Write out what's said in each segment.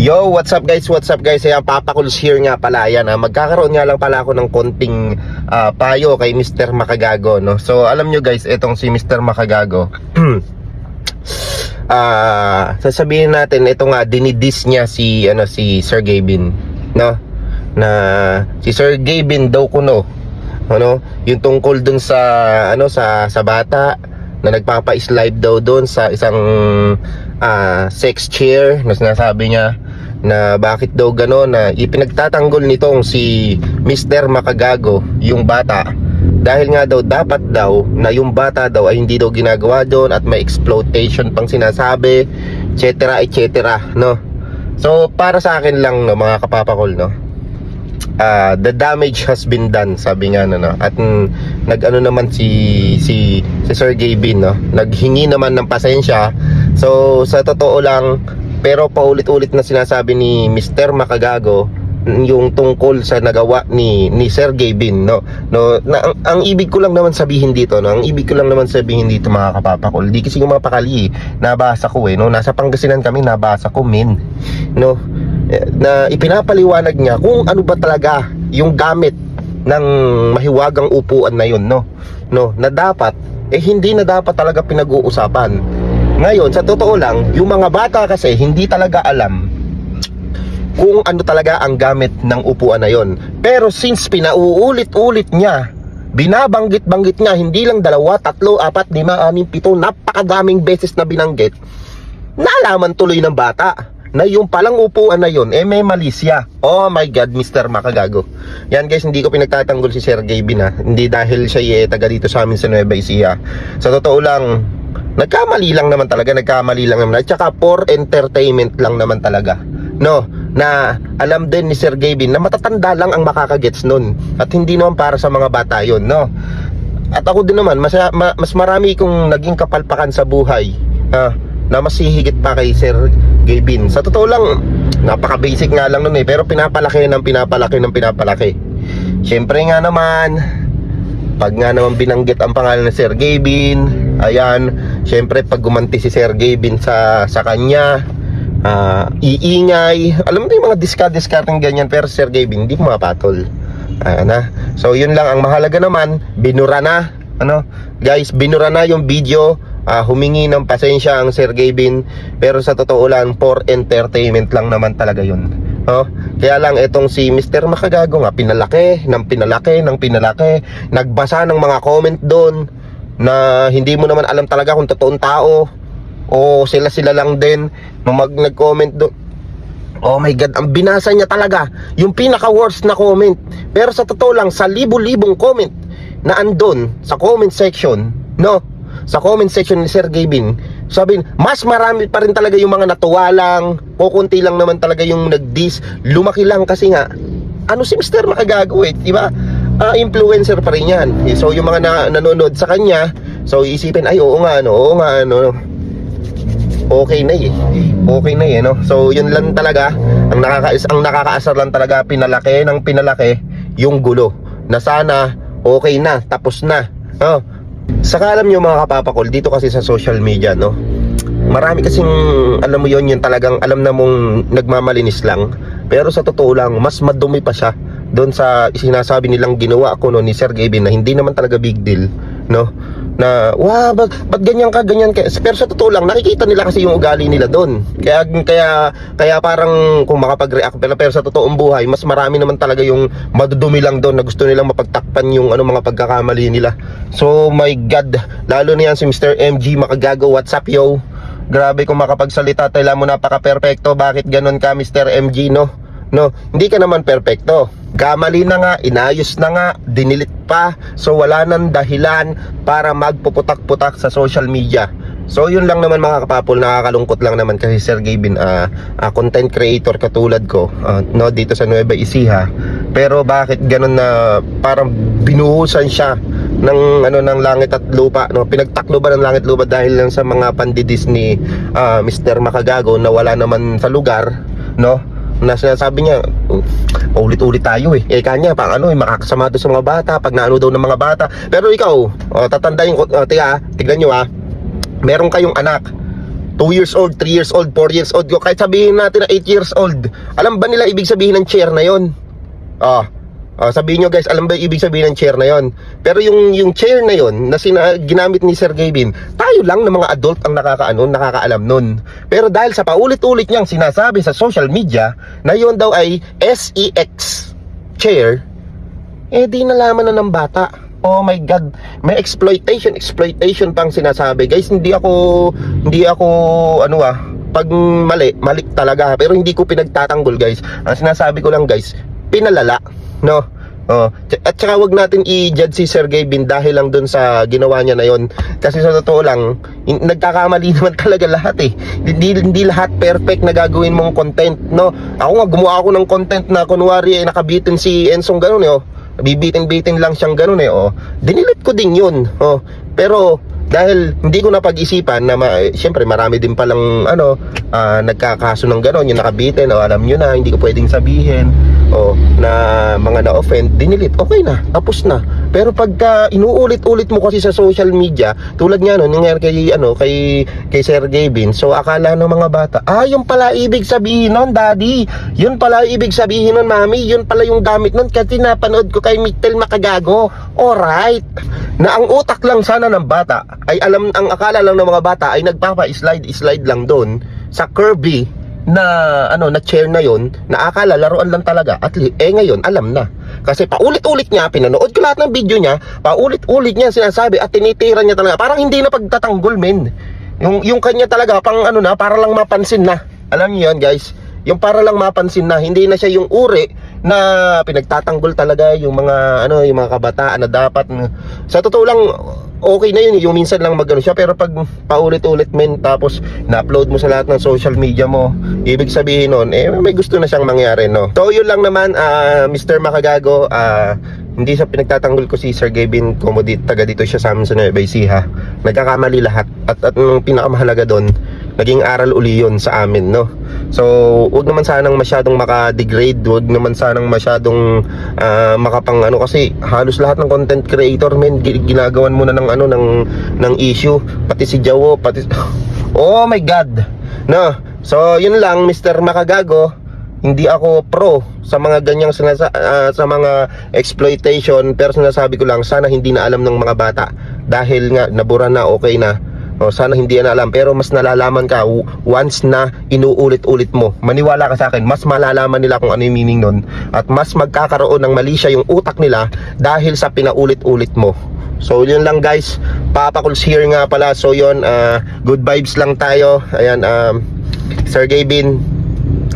Yo, what's up guys? What's up guys? Ayan, Papa Cools here nga pala. Ayan, ah, magkakaroon nga lang pala ako ng konting ah, payo kay Mr. Makagago, no? So, alam nyo guys, itong si Mr. Makagago. Ah, sasabihin natin ito nga dinidis niya si ano si Sir Gavin, no? Na si Sir Gavin daw kuno, ano? Yung tungkol dun sa ano sa sa bata na nagpapa-slide daw doon sa isang ah, sex chair na sinasabi niya na bakit daw gano'n na ipinagtatanggol nitong si Mr. Makagago yung bata dahil nga daw dapat daw na yung bata daw ay hindi daw ginagawa doon at may exploitation pang sinasabi etc etc no so para sa akin lang no mga kapapakol no ah, the damage has been done sabi nga no, no? at mm, nag-ano naman si si si Sir Gavin no naghingi naman ng pasensya so sa totoo lang pero paulit-ulit na sinasabi ni Mr. Makagago yung tungkol sa nagawa ni ni Sir Gavin no? No na, ang, ang ibig ko lang naman sabihin dito no? Ang ibig ko lang naman sabihin dito mga kapapakol di kasi yung mga pakali eh, nabasa ko eh no? Nasa Pangasinan kami nabasa ko min no? Eh, na ipinapaliwanag niya kung ano ba talaga yung gamit ng mahiwagang upuan na yun no? No na dapat eh hindi na dapat talaga pinag-uusapan ngayon sa totoo lang yung mga bata kasi hindi talaga alam kung ano talaga ang gamit ng upuan na yon. Pero since pinauulit-ulit niya, binabanggit-banggit niya, hindi lang dalawa, tatlo, apat, lima, anim, pito, napakadaming beses na binanggit, nalaman tuloy ng bata na yung palang upuan na yon eh may malisya. Oh my God, Mr. Makagago. Yan guys, hindi ko pinagtatanggol si Sir Gavin ha. Hindi dahil siya eh, taga dito sa amin sa Nueva Ecija. Sa totoo lang, nagkamali lang naman talaga, nagkamali lang naman. At saka for entertainment lang naman talaga. No, na alam din ni Sir Gavin na matatanda lang ang makakagets nun. At hindi naman para sa mga bata yon no. At ako din naman, mas, ma- mas marami kong naging kapalpakan sa buhay. Ah, na mas hihigit pa kay Sir Gavin. Sa totoo lang, napaka-basic nga lang nun eh. Pero pinapalaki ng pinapalaki ng pinapalaki. Siyempre nga naman, pag nga naman binanggit ang pangalan ni Sir Gavin, ayan, siyempre pag gumanti si Sir Gavin sa, sa kanya, ah, iingay, alam mo yung mga discard-discarding ganyan, pero si Sir Gavin, hindi pumapatol. Ayan na. So, yun lang. Ang mahalaga naman, binura na. Ano? Guys, binura na yung video. Ah, humingi ng pasensya ang Sir Gavin. Pero sa totoo lang, for entertainment lang naman talaga yun. Oh, kaya lang itong si Mr. Makagago nga pinalaki, ng pinalaki, ng pinalaki, nagbasa ng mga comment doon na hindi mo naman alam talaga kung totoong tao o sila sila lang din nung mag nag-comment doon. Oh my god, ang binasa niya talaga yung pinaka worst na comment. Pero sa totoo lang sa libo-libong comment na andon sa comment section, no? Sa comment section ni Sir Gavin, sabi, mas marami pa rin talaga yung mga natuwa lang, kukunti lang naman talaga yung nag-diss, lumaki lang kasi nga, ano si Mr. Makagago eh, di ba? Ah, influencer pa rin yan. Eh, So yung mga na, nanonood sa kanya, so iisipin, ay oo nga, ano, oo nga, ano, okay na eh. Okay na eh, no? So, yun lang talaga. Ang, nakaka ang nakakaasar lang talaga, pinalaki ng pinalaki yung gulo. Na sana, okay na, tapos na. Oh. Saka alam nyo mga kapapakol, dito kasi sa social media, no? Marami kasing, alam mo yon yung talagang alam na mong nagmamalinis lang. Pero sa totoo lang, mas madumi pa siya doon sa sinasabi nilang ginawa ko no ni Sir Gavin na hindi naman talaga big deal no na wow ba't, ba't ganyan ka ganyan ka pero sa totoo lang nakikita nila kasi yung ugali nila doon kaya kaya kaya parang kung makapag-react pero, pero sa totoong buhay mas marami naman talaga yung madudumi lang doon na gusto nilang mapagtakpan yung ano mga pagkakamali nila so my god lalo na yan si Mr. MG makagago what's up yo grabe kung makapagsalita tala mo napaka-perfecto bakit ganun ka Mr. MG no No, hindi ka naman perpekto. Kamali na nga, inayos na nga, dinilit pa. So wala nang dahilan para magpuputak-putak sa social media. So yun lang naman mga kapapol, nakakalungkot lang naman kasi Sir Gavin, ah, ah, content creator katulad ko, ah, no, dito sa Nueva Ecija. Pero bakit ganun na parang binuhusan siya ng ano ng langit at lupa no pinagtakloban ng langit lupa dahil lang sa mga pandidis ni ah, Mr. Makagago na wala naman sa lugar no na sinasabi niya "Oh, ulit-ulit tayo eh eh kanya pang ano eh makakasama doon sa mga bata pag naano daw ng mga bata pero ikaw oh, tatandayin ko oh, tiga ah, tignan nyo ah meron kayong anak 2 years old, 3 years old, 4 years old, kahit sabihin natin na 8 years old. Alam ba nila ibig sabihin ng chair na yon? Ah, ah, sabihin nyo guys, alam ba yung ibig sabihin ng chair na yon? Pero yung yung chair na yon na sina, ginamit ni Sir Gavin, tayo lang na mga adult ang nakakaano, nakakaalam nun. Pero dahil sa paulit-ulit niyang sinasabi sa social media na yon daw ay SEX chair, eh di nalaman na ng bata. Oh my god, may exploitation, exploitation pang sinasabi. Guys, hindi ako hindi ako ano ah, pag mali, mali talaga pero hindi ko pinagtatanggol guys. Ang sinasabi ko lang guys, pinalala, no? Oh, at saka wag natin i-judge si Sergey Bin dahil lang dun sa ginawa niya na yon. Kasi sa totoo lang, nagkakamali naman talaga lahat eh. Hindi, hindi lahat perfect na gagawin mong content, no? Ako nga, gumawa ako ng content na kunwari eh, nakabitin si Ensong ganun eh, oh. Bibitin-bitin lang siyang ganun eh, oh. Dinilit ko din yun, oh. Pero, dahil hindi ko napag-isipan na ma- eh, syempre marami din palang ano ah, nagkakaso ng gano'n. Yung nakabitin o alam nyo na hindi ko pwedeng sabihin o na mga na-offend dinilit okay na tapos na pero pagka inuulit-ulit mo kasi sa social media tulad nga no nangyari kay ano kay kay Sir Gavin so akala ng mga bata ah yung pala ibig sabihin nun daddy. Yun pala ibig sabihin nun mami. Yun pala yung gamit nun kasi napanood ko kay Miktel Makagago. Alright. Na ang utak lang sana ng bata ay alam ang akala lang ng mga bata ay nagpapa-slide slide lang doon sa Kirby na ano na chair na yon na akala laruan lang talaga at eh ngayon alam na. Kasi paulit-ulit niya pinanood ko lahat ng video niya paulit-ulit niya sinasabi at tinitira niya talaga. Parang hindi na pagtatanggol men. Yung yung kanya talaga pang ano na para lang mapansin na. Alam niyo yon guys yung para lang mapansin na hindi na siya yung uri na pinagtatanggol talaga yung mga ano yung mga kabataan na dapat sa totoo lang okay na yun. Yung minsan lang magano siya pero pag paulit-ulit men tapos na-upload mo sa lahat ng social media mo ibig sabihin nun eh may gusto na siyang mangyari no? So yun lang naman ah, Mr. Makagago ah, hindi sa pinagtatanggol ko si Sir Gavin Comodit taga dito siya sa amin sa Nueva Ecija. Nagkakamali lahat. At at ang pinakamahalaga doon naging aral uli yun sa amin no? So wag naman sanang masyadong maka-degrade wag naman sanang masyadong ah, makapang ano kasi halos lahat ng content creator men gi- ginagawan mo na ng ano ng ng issue. Pati si Jawo pati oh my god! No? So yun lang Mr. Makagago. Hindi ako pro sa mga ganyang sinasa ah, sa mga exploitation pero sinasabi ko lang sana hindi na alam ng mga bata. Dahil nga nabura na okay na o, sana hindi yan alam. Pero mas nalalaman ka once na inuulit-ulit mo. Maniwala ka sa akin mas malalaman nila kung ano yung meaning nun. At mas magkakaroon ng mali siya yung utak nila dahil sa pinaulit-ulit mo. So yun lang guys. Papa Kuls here nga pala. So yun ah, good vibes lang tayo. Ayan um, Sir Gavin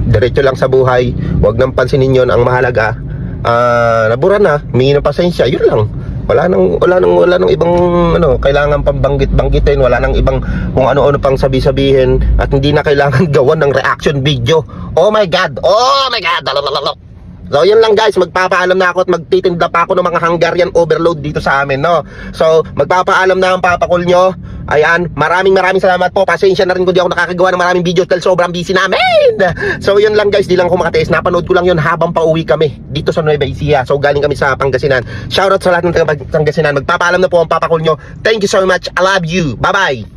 diretso lang sa buhay. Huwag nang pansinin yon ang mahalaga ah nabura na. Humingi ng pasensya. Yun lang wala nang wala nang wala nang ibang ano kailangan pang banggit-banggitin wala nang ibang kung ano-ano pang sabi-sabihin at hindi na kailangan gawan ng reaction video oh my god oh my god Lalalala. So yun lang guys, magpapaalam na ako at magtitinda pa ako ng mga Hungarian overload dito sa amin, no? So, magpapaalam na ang papakul nyo. Ayan, maraming maraming salamat po. Pasensya na rin kung di ako nakakagawa ng maraming videos dahil sobrang busy namin. So yun lang guys, di lang ako makatiis. Napanood ko lang yun habang pauwi kami dito sa Nueva Ecija. So galing kami sa Pangasinan. Shoutout sa lahat ng taga Pangasinan. Magpapaalam na po ang papakul nyo. Thank you so much. I love you. Bye-bye.